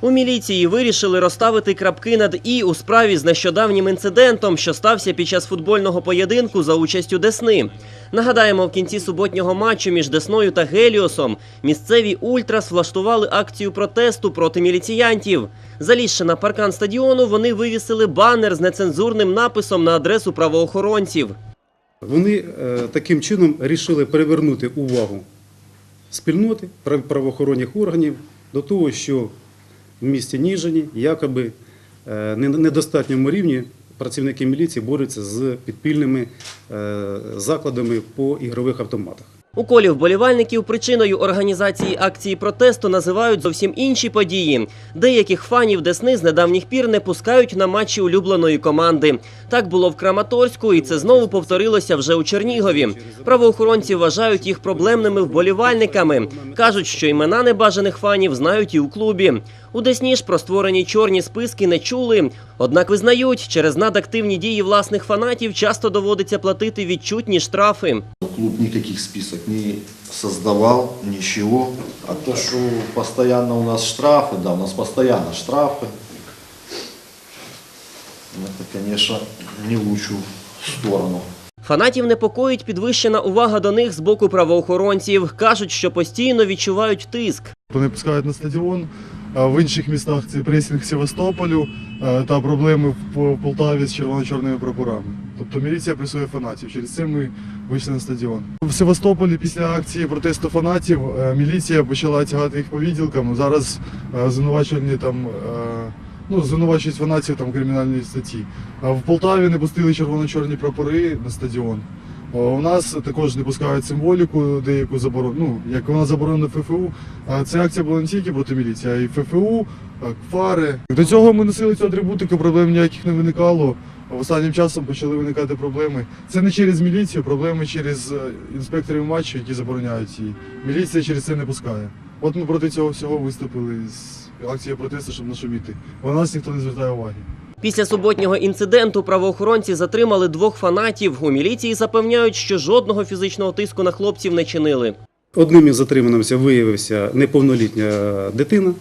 У міліції вирішили розставити крапки над і у справі з нещодавнім інцидентом, що стався під час футбольного поєдинку за участю Десни. Нагадаємо, в кінці суботнього матчу між Десною та Геліосом місцеві ультрас влаштували акцію протесту проти міліціянтів. Залізши на паркан стадіону, вони вивісили банер з нецензурним написом на адресу правоохоронців. Вони е, таким чином рішили перевернути увагу спільноти прав- правоохоронних органів до того, що в місті Ніжині якоби е, на недостатньому рівні працівники міліції борються з підпільними е, закладами по ігрових автоматах. У колі вболівальників причиною організації акції протесту називають зовсім інші події. Деяких фанів Десни з недавніх пір не пускають на матчі улюбленої команди. Так було в Краматорську, і це знову повторилося вже у Чернігові. Правоохоронці вважають їх проблемними вболівальниками. кажуть, що імена небажаних фанів знають і у клубі. У Десні ж про створені чорні списки не чули. Однак визнають, через надактивні дії власних фанатів часто доводиться платити відчутні штрафи Клуб никаких список не создавал, ничего. А то, что постоянно у нас штрафы, да, у нас постоянно штрафы. Это, конечно, не в лучшую сторону. Фанатів непокоїть підвищена увага до них з боку правоохоронців. кажуть, що постійно відчувають тиск. Не пускають на стадіон. А В інших містах це пресінг Севастополю е, та проблеми в По- Полтаві з червоно-чорними прапорами. Тобто міліція пресує фанатів. Через це ми вийшли на стадіон. В Севастополі після акції протесту фанатів е, міліція почала тягати їх по відділкам. Зараз е, звинувачені там. е, Ну, звинувачують фанатів там кримінальної статті. А в Полтаві не пустили червоно-чорні прапори на стадіон. О, У нас також не пускають символіку, деяку заборону, ну, як вона заборонена ФФУ. А ця акція була не тільки проти міліції, а й ФФУ, а, фари. До цього ми носили цю атрибутику, проблем ніяких не виникало. Останнім часом почали виникати проблеми. Це не через міліцію, проблеми через е, інспекторів матчу, які забороняють її. Міліція через це не пускає. От ми проти цього всього виступили з акцією протесту, щоб нашуміти. Бо на нас ніхто не звертає уваги. Після суботнього інциденту правоохоронці затримали двох фанатів. У міліції запевняють, що жодного фізичного тиску на хлопців не чинили. Одним із затриманих виявився неповнолітня дитина.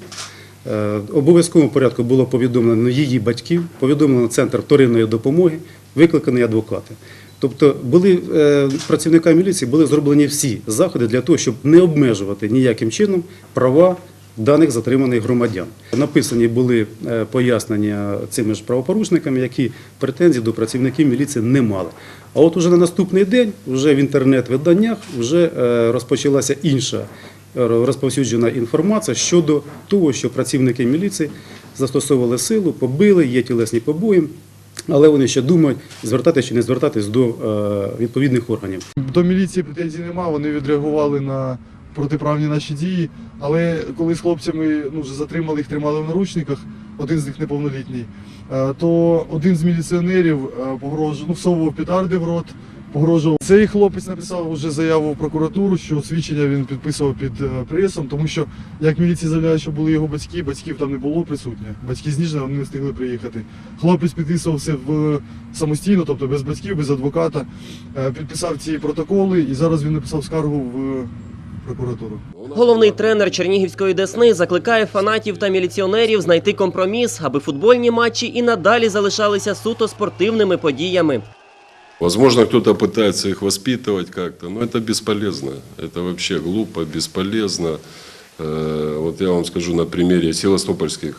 Е, обов'язковому порядку було повідомлено її батьків, повідомлено центр вторинної допомоги, викликані адвокати. Тобто були е, працівниками міліції були зроблені всі заходи для того, щоб не обмежувати ніяким чином права даних затриманих громадян. Написані були е, пояснення цими ж правопорушниками, які претензій до працівників міліції не мали. А от уже на наступний день, вже в інтернет-виданнях, вже розпочалася інша розповсюджена інформація щодо того, що працівники міліції застосовували силу, побили, є тілесні побої, але вони ще думають, звертатися чи не звертатись до е, відповідних органів. До міліції претензій нема, вони відреагували на протиправні наші дії. Але коли з хлопцями ну, вже затримали їх, тримали в наручниках, один з них неповнолітній, е, то один з міліціонерів е, погрожував, ну, всовував петарди в рот, погрожував. Цей хлопець написав вже заяву в прокуратуру, що свідчення він підписував під е, пресом, тому що як міліція заявляє, що були його батьки, батьків там не було присутніх. Батьки з вони не встигли приїхати. Хлопець підписувався в самостійно, тобто без батьків, без адвоката, е, підписав ці протоколи і зараз він написав скаргу в прокуратуру. Головний тренер Чернігівської Десни закликає фанатів та міліціонерів знайти компроміс, аби футбольні матчі і надалі залишалися суто спортивними подіями. Возможно, кто-то пытается их воспитывать как-то, но это бесполезно. Это вообще глупо, бесполезно. Э, Вот я вам скажу на примере севастопольских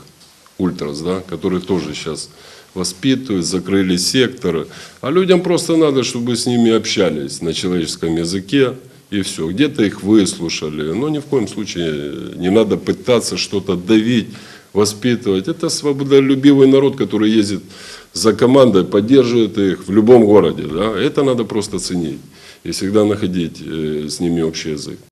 ультрас, да, которых тоже сейчас воспитывают, закрыли секторы. А людям просто надо, чтобы с ними общались на человеческом языке, и все. Где-то их выслушали, но ни в коем случае не надо пытаться что-то давить, воспитывать. Это свободолюбивый народ, который ездит за командой, поддерживает их в любом городе. Да? Это надо просто ценить и всегда находить э, с ними общий язык.